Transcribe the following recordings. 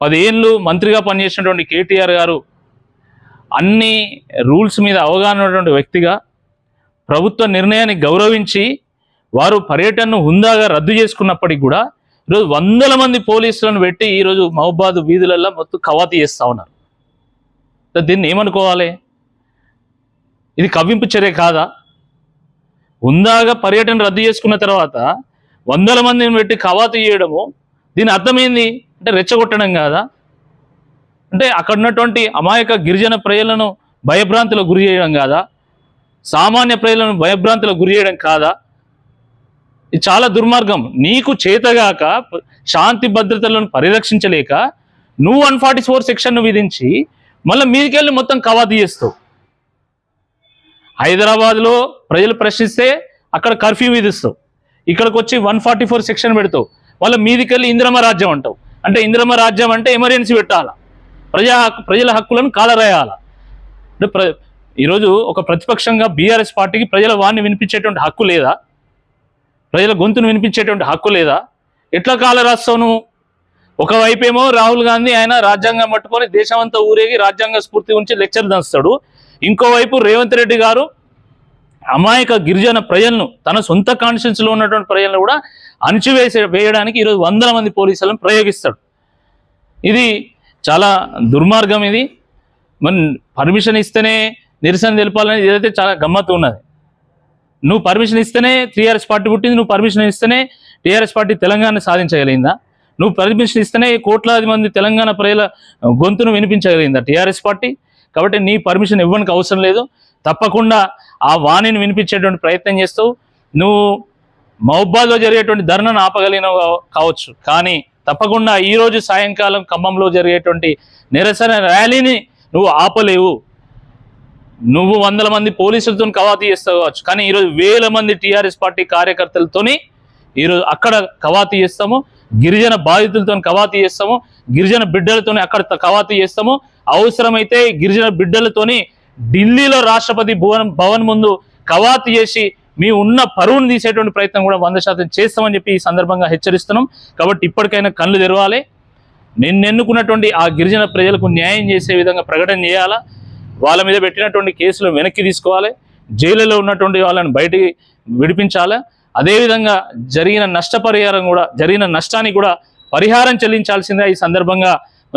పదేళ్ళు మంత్రిగా పనిచేసినటువంటి కేటీఆర్ గారు అన్ని రూల్స్ మీద అవగాహన ఉన్నటువంటి వ్యక్తిగా ప్రభుత్వ నిర్ణయాన్ని గౌరవించి వారు పర్యటనను హుందాగా రద్దు చేసుకున్నప్పటికి కూడా ఈరోజు వందల మంది పోలీసులను పెట్టి ఈరోజు మహబాద్ వీధులలో మొత్తం కవాతీ చేస్తూ ఉన్నారు. దీన్ని ఏమనుకోవాలి? ఇది కవ్వింపు చర్య కాదా? హుందాగా పర్యటన రద్దు చేసుకున్న తర్వాత వందల మందిని పెట్టి కవాతు చేయడము దీని అర్థమైంది అంటే రెచ్చగొట్టడం కాదా? అంటే అక్కడ ఉన్నటువంటి అమాయక గిరిజన ప్రజలను భయభ్రాంతులకు గురి చేయడం కాదా? సామాన్య ప్రజలను భయభ్రాంతులకు గురి చేయడం కాదా? ఇది చాలా దుర్మార్గం. నీకు చేతగాక శాంతి భద్రతలను పరిరక్షించలేక నువ్వు వన్ ఫార్టీ ఫోర్ సెక్షన్ను విధించి మళ్ళీ మీదికెళ్ళి మొత్తం కవాతు చేస్తావు హైదరాబాద్లో ప్రజలు ప్రశ్నిస్తే అక్కడ కర్ఫ్యూ విధిస్తావు. ఇక్కడికి వచ్చి వన్ ఫార్టీ ఫోర్ సెక్షన్ పెడతావు. వాళ్ళ మీదికెళ్ళి ఇంద్రమ రాజ్యం అంటావు. అంటే ఇంద్రమ రాజ్యం అంటే ఎమర్జెన్సీ పెట్టాల? ప్రజా హక్కు ప్రజల హక్కులను కాలరాయాల? అంటే ప్ర ఈరోజు ఒక ప్రతిపక్షంగా బీఆర్ఎస్ పార్టీకి ప్రజల వాణ్ణి వినిపించేటువంటి హక్కు లేదా? ప్రజల గొంతును వినిపించేటువంటి హక్కు లేదా? ఎట్లా కాలరాస్తావు నువ్వు ఒకవైపేమో రాహుల్ గాంధీ ఆయన రాజ్యాంగం పట్టుకొని దేశమంతా ఊరేగి రాజ్యాంగ స్ఫూర్తి ఉంచి లెక్చర్ దంచుతాడు. ఇంకోవైపు రేవంత్ రెడ్డి గారు అమాయక గిరిజన ప్రజలను తన సొంత కాన్స్టిట్యూన్స్లో ఉన్నటువంటి ప్రజలను కూడా అణిచివేసే వేయడానికి ఈరోజు వందల మంది పోలీసులను ప్రయోగిస్తాడు. ఇది చాలా దుర్మార్గం ఇది. మన పర్మిషన్ ఇస్తేనే నిరసన తెలపాలని ఏదైతే చాలా గమ్మత్తు ఉన్నది. నువ్వు పర్మిషన్ ఇస్తేనే టీఆర్ఎస్ పార్టీ పుట్టింది నువ్వు పర్మిషన్ ఇస్తేనే టీఆర్ఎస్ పార్టీ తెలంగాణ సాధించగలిగిందా? నువ్వు పర్మిషన్ ఇస్తేనే కోట్లాది మంది తెలంగాణ ప్రజల గొంతును వినిపించగలిగిందా టీఆర్ఎస్ పార్టీ? కాబట్టి నీ పర్మిషన్ ఇవ్వడానికి అవసరం లేదు. తప్పకుండా ఆ వాణిని వినిపించేటువంటి ప్రయత్నం చేస్తావు నువ్వు మహబాద్లో జరిగేటువంటి ధర్నాను ఆపగలిగిన కావచ్చు. కానీ తప్పకుండా ఈరోజు సాయంకాలం ఖమ్మంలో జరిగేటువంటి నిరసన ర్యాలీని నువ్వు ఆపలేవు. నువ్వు వందల మంది పోలీసులతో కవాతీ చేస్తావచ్చు కావచ్చు. కానీ ఈరోజు వేల మంది టీఆర్ఎస్ పార్టీ కార్యకర్తలతోని ఈరోజు అక్కడ కవాతీ చేస్తాము గిరిజన బాధితులతో కవాతీ చేస్తాము గిరిజన బిడ్డలతో అక్కడ త- కవాతీ చేస్తాము. అవసరమైతే గిరిజన బిడ్డలతోని ఢిల్లీలో రాష్ట్రపతి భవన్ భవన్ ముందు కవాతు చేసి మీ ఉన్న పరువును తీసేటువంటి ప్రయత్నం కూడా వంద శాతం చేస్తామని చెప్పి ఈ సందర్భంగా హెచ్చరిస్తున్నాం. కాబట్టి ఇప్పటికైనా కళ్ళు తెరవాలి. నిన్నెన్నుకున్నటువంటి ఆ గిరిజన ప్రజలకు న్యాయం చేసే విధంగా ప్రకటన చేయాలా? వాళ్ళ మీద పెట్టినటువంటి కేసులు వెనక్కి తీసుకోవాలి. జైలులో ఉన్నటువంటి వాళ్ళని బయటికి విడిపించాలి? అదేవిధంగా జరిగిన నష్టపరిహారం కూడా జరిగిన నష్టానికి కూడా పరిహారం చెల్లించాల్సిందే ఈ సందర్భంగా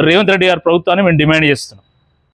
రేవంత్ రెడ్డి గారి ప్రభుత్వాన్ని మేము డిమాండ్ చేస్తున్నాం.